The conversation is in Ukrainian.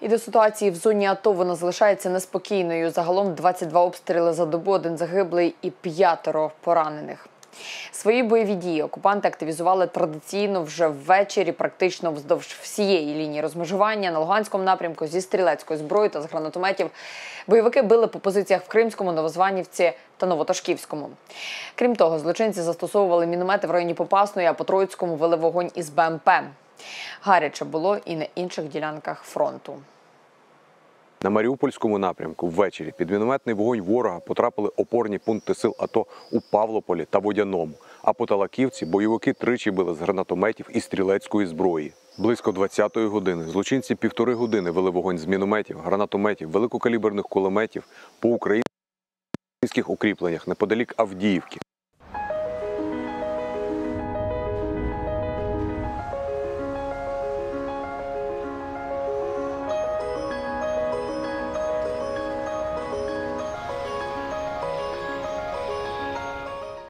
І до ситуації в зоні АТО вона залишається неспокійною. Загалом 22 обстріли за добу, один загиблий і п'ятеро поранених. Свої бойові дії окупанти активізували традиційно вже ввечері, практично вздовж всієї лінії розмежування на Луганському напрямку зі стрілецької зброї та з гранатометів. Бойовики били по позиціях в Кримському, Новозванівці та Новотошківському. Крім того, злочинці застосовували міномети в районі Попасної, а по Троїцькому вели вогонь із БМП. Гаряче було і на інших ділянках фронту. На Маріупольському напрямку ввечері під мінометний вогонь ворога потрапили опорні пункти сил АТО у Павлополі та Водяному. А по Талаківці бойовики тричі били з гранатометів і стрілецької зброї. Близько 20-ї години злочинці півтори години вели вогонь з мінометів, гранатометів, великокаліберних кулеметів по українських укріпленнях неподалік Авдіївки.